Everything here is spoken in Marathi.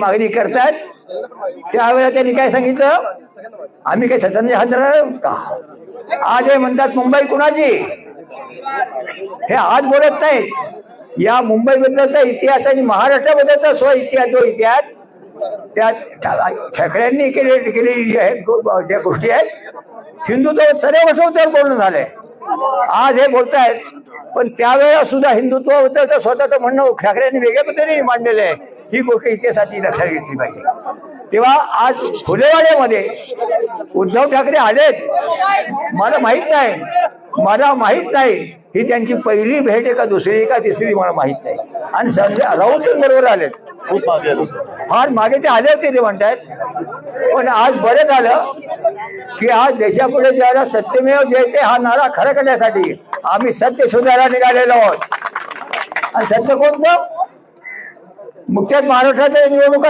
मागणी करतायत त्यावेळेला त्यांनी काय सांगितलं? आम्ही काय सत्याने हात धरणार का? आज हे म्हणतात मुंबई कुणाची? हे आज बोलत नाहीत. या मुंबई बद्दलचा इतिहास आणि महाराष्ट्राबद्दलचा स्व इतिहास जो इतिहास त्यात ठा- ठाकरेंनी केले केलेली आहे ज्या गोष्टी आहेत हिंदुत्व सर्व वर्षावर बोलणं झालंय. आज हे बोलतायत पण त्यावेळेला सुद्धा हिंदुत्वाबद्दलचं स्वतःचं म्हणणं ठाकरेंनी वेगळ्या पद्धतीने मांडलेलं आहे. ही गोष्ट इतिहासाची लक्षात घेतली पाहिजे. तेव्हा आज फुलेवाड्यामध्ये उद्धव ठाकरे आलेत. मला माहीत नाही. मला माहीत नाही. ही त्यांची पहिली भेट आहे का दुसरी का तिसरी मला माहीत नाही. आणि संजय राऊत बरोबर आलेत. फार मागे ते आले होते ते म्हणतात पण आज बरं झालं की आज देशापुढे ज्याला सत्यमेव जयते हा नारा खरा करण्यासाठी आम्ही सत्य शोधायला निघालेलो आहोत. आणि सत्य कोणतं? मुख्यत महाराष्ट्राच्या निवडणुका